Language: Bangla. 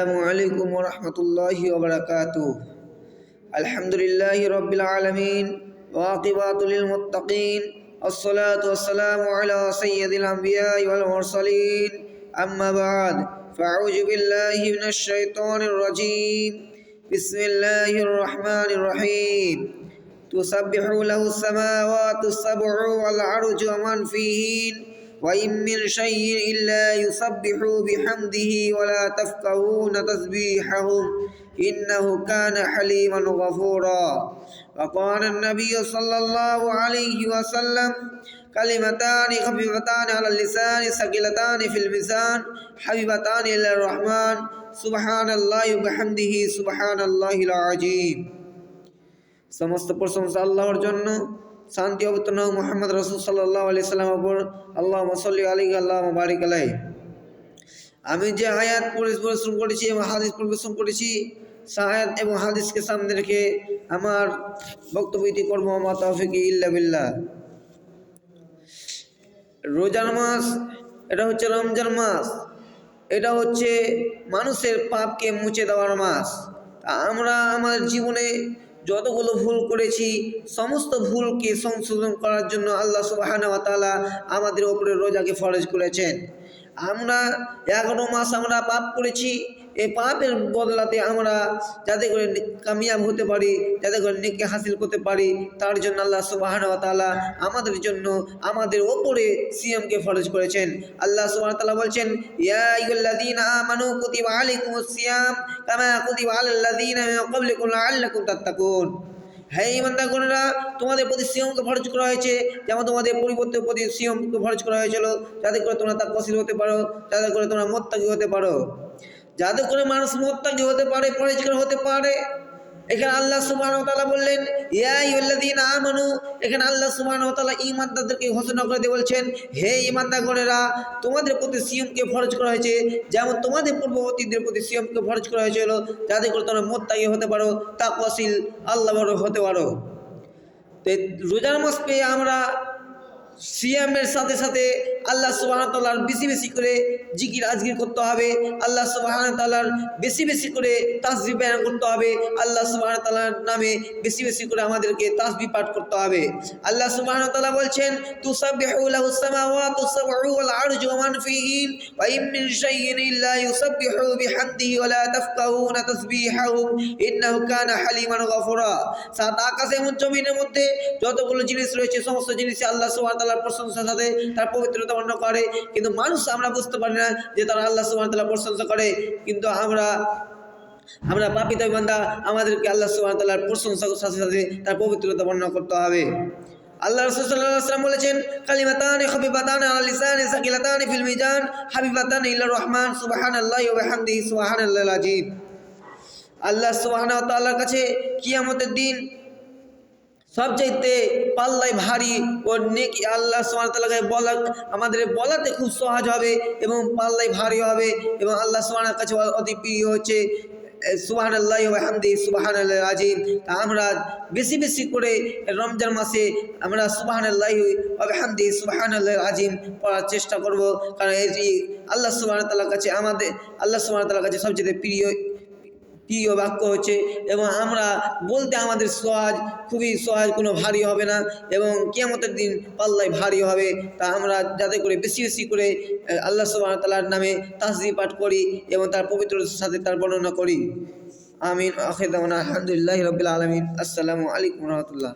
السلام عليكم ورحمة الله وبركاته الحمد لله رب العالمين واقبات للمتقين الصلاة والسلام على سيد الأنبياء والمرسلين أما بعد فأعوذ بالله من الشيطان الرجيم بسم الله الرحمن الرحيم تسبح له السماوات السبع والعرج ومن فيهن وإن من شيء إلا يسبح بحمده ولا تفقهون تسبيحهم إنه كان حليما غفورا وقال النبي صلى الله عليه وسلم كلمتان خفيفتان على اللسان ثقيلتان في الميزان حبيبتان إلى الرحمن سبحان الله وبحمده سبحان الله العظيم সমস্ত প্রশংসা আল্লাহর জন্য শান্তি অবতীর্ণ মোহাম্মদ রসুল সাল্লাহ আলি সাল্লাম ওপর আল্লাহ মসল্লি আলী আল্লাহ বারিক আলাই আমি যে আয়াত পরিবেশন করেছি এবং হাদিস পরিবেশন করেছি, সে আয়াত এবং হাদিসকে সামনে রেখে আমার বক্তব্যটি করব আমার তৌফিক ইল্লা বিল্লাহ। রোজার মাস, এটা হচ্ছে রমজান মাস। এটা হচ্ছে মানুষের পাপকে মুছে দেওয়ার মাস। আমরা আমাদের জীবনে যতগুলো ভুল করেছি, সমস্ত ভুলকে সংশোধন করার জন্য আল্লাহ সুবাহানা তাআলা আমাদের ওপরে রোজাকে ফরজ করেছেন। আমরা এগারো মাস আমরা পাপ করেছি এই পাপের বদলাতে আমরা যাতে করে কামিয়াব হতে পারি, যাতে করে নেকে হাসিল করতে পারি, তার জন্য আল্লাহ সুবাহানা তাআলা আমাদের জন্য আমাদের ওপরে সিএমকে ফরজ করেছেন। আল্লাহ সুবাহ তাআলা বলছেন, ইয়া আইয়ুল্লাযীনা আমানু কুতিবা আলাইকুমুস সিয়াম কামা কুতিবা আলাল লাযীনা মিন ক্বাবলিকুম লাআল্লাকুম তাত্তাকুন। হ্যাঁ ইমানদারগণেরা তোমাদের প্রতি সিয়মকে ফরজ করা হয়েছে, যেমন তোমাদের পরিবর্তে প্রতি সিয়মকে ফরজ করা হয়েছিল, যাতে করে তোমরা তাকওয়াশীল হতে পারো, যাতে করে তোমরা মোত্তাকি হতে পারো। যাতে করে মানুষ মোত্তাকি হতে পারে, পরিষ্কার হতে পারে। এখানে আল্লাহ তাআলা বললেন, ইয়া আইয়ুল্লাযীনা আমানু, এখানে আল্লাহ তাআলা ঈমানদারদেরকে ঘোষণা করে দিয়ে বলছেন, হে ঈমানদারগণেরা, তোমাদের প্রতি সিয়মকে ফরজ করা হয়েছে, যেমন তোমাদের পূর্ববর্তীদের প্রতি সিয়মকে ফরজ করা হয়েছিল, যাতে করে তোমরা মোত্তাকি হতে পারো তাকওয়াশীল আল্লাহ বড় হতে পারো। তো রোজার মাস পেয়ে আমরা সিয়ামের সাথে সাথে আল্লাহ সুবাহ তাল্লার বেশি বেশি করে জিকির আজগির করতে হবে। আল্লাহ সুবাহ তাল্লার বেশি বেশি করে তাসবি বয়ান করতে হবে। আল্লাহ সুবাহ তাল্লার নামে বেশি বেশি করে আমাদেরকে তাসবি পাঠ করতে হবে। আল্লাহ সুবাহ তাল্লাহ বলছেন সাত আকাশ এবং মধ্যে যতগুলো জিনিস রয়েছে, সমস্ত জিনিস আল্লাহ সুবহানাহু তাআলার প্রশংসার সাথে তার পবিত্রতা বর্ণনা করে, কিন্তু মানুষ আমরা বুঝতে পারি না যে তারা আল্লাহ সুবহানাহু তাআলার প্রশংসা করে, কিন্তু আমরা আমরা পাপিত বান্দা আমাদেরকে আল্লাহ সুবহানাহু তাআলার প্রশংসার সাথে সাথে তার পবিত্রতা বর্ণনা করতে হবে। আল্লাহ রাসূল সাল্লাল্লাহু আলাইহি ওয়াসাল্লাম বলেছেন, কালিমাতান রহমান আযীম। আল্লাহ তাআলার কাছে কিয়ামতের দিন সবচাইতে পাল্লাই ভারী ও নেকি আল্লাহ সুবহানাহু বলা আমাদের বলাতে খুব সহজ হবে এবং পাল্লাই ভারী হবে এবং আল্লাহ সুবহানার কাছে অতি প্রিয় হচ্ছে সুবাহান আল্লাহ হামদি সুবাহান আল্লাহ আজিম তা আমরা বেশি বেশি করে রমজান মাসে আমরা সুবাহান আল্লাহ হামদি সুবাহান আল্লাহ আজিম পড়ার চেষ্টা করব। কারণ এটি আল্লাহ সুবাহ তাল্লার কাছে আমাদের আল্লাহ সুবাহ তাল্লার কাছে সবচেয়ে প্রিয় প্রিয় বাক্য হচ্ছে এবং আমরা বলতে আমাদের সহজ, খুবই সহজ, কোনো ভারী হবে না এবং কেমতের দিন পাল্লায় ভারী হবে। তা আমরা যাতে করে বেশি বেশি করে আল্লাহ তালার নামে তাসদি পাঠ করি এবং তার পবিত্র সাথে তার বর্ণনা করি। আমিন। আখির আলহামদুলিল্লাহ রবিল আলমিন। আসসালামু আলাইকুম রহমতুল্লাহ।